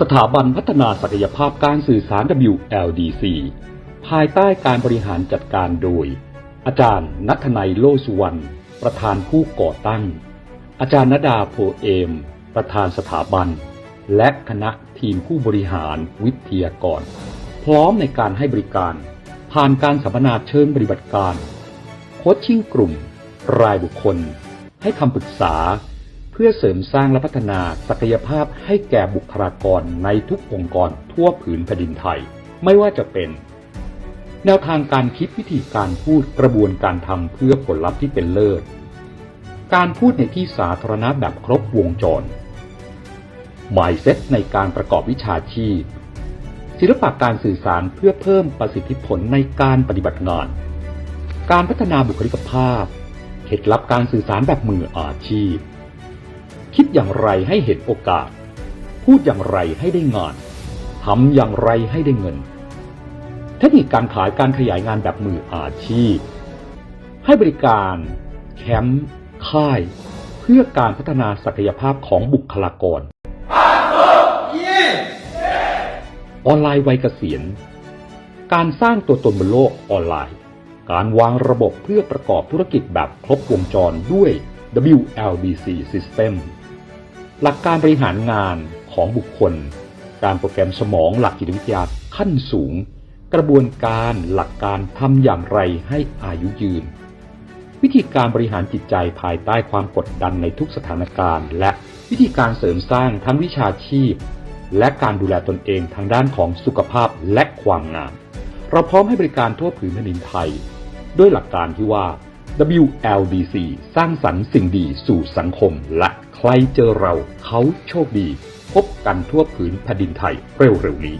สถาบันพัฒนาศักยภาพการสื่อสาร WLDC ภายใต้การบริหารจัดการโดย อาจารย์นัทนัยโลสุวรรณ ประธานผู้ก่อตั้ง อาจารย์นดาโพเอม ประธานสถาบัน และคณะทีมผู้บริหารวิทยากร พร้อมในการให้บริการ ผ่านการสัมมนาเชิงปฏิบัติการ โคชชิ่งกลุ่ม รายบุคคล ให้คำปรึกษา เพื่อเสริมสร้างและพัฒนาศักยภาพให้แก่บุคลากรในทุกองค์กรทั่วผืนแผ่นดินไทย ไม่ว่าจะเป็น แนวทางการคิดวิธีการพูดกระบวนการทำเพื่อผลลัพธ์ที่เป็นเลิศ การพูดในที่สาธารณะแบบครบวงจร Mindset ในการประกอบวิชาชีพ ศิลปะการสื่อสารเพื่อเพิ่มประสิทธิผลในการปฏิบัติงาน การพัฒนาบุคลิกภาพ เคล็ดลับการสื่อสารแบบมืออาชีพ คิดอย่างไรให้เห็นโอกาส พูดอย่างไรให้ได้งานทำอย่างไรให้ได้เงิน เทคนิคการขายการขยายงานแบบมืออาชีพ ให้บริการแคมป์ค่าย เพื่อการพัฒนาศักยภาพของบุคลากร ออนไลน์วัยเกษียณ การสร้างตัวตนบนโลกออนไลน์ การวางระบบเพื่อประกอบธุรกิจแบบครบวงจรด้วย WLDC System หลักการบริหารงานของบุคคล การโปรแกรมสมองหลักจิตวิทยาขั้นสูง กระบวนการหลักการทำอย่างไรให้อายุยืน วิธีการบริหารจิตใจภายใต้ความกดดันในทุกสถานการณ์ และวิธีการเสริมสร้างทั้งวิชาชีพ และการดูแลตนเองทางด้านของสุขภาพและความงามเราพร้อมให้บริการทั่วผืนแผ่นดินไทย ด้วยหลักการที่ว่า WLDC สร้างสรรค์สิ่งดีสู่สังคมและใครเจอเราเขาโชคดี พบกันทั่วผืนแผ่นดินไทยเร็วๆนี้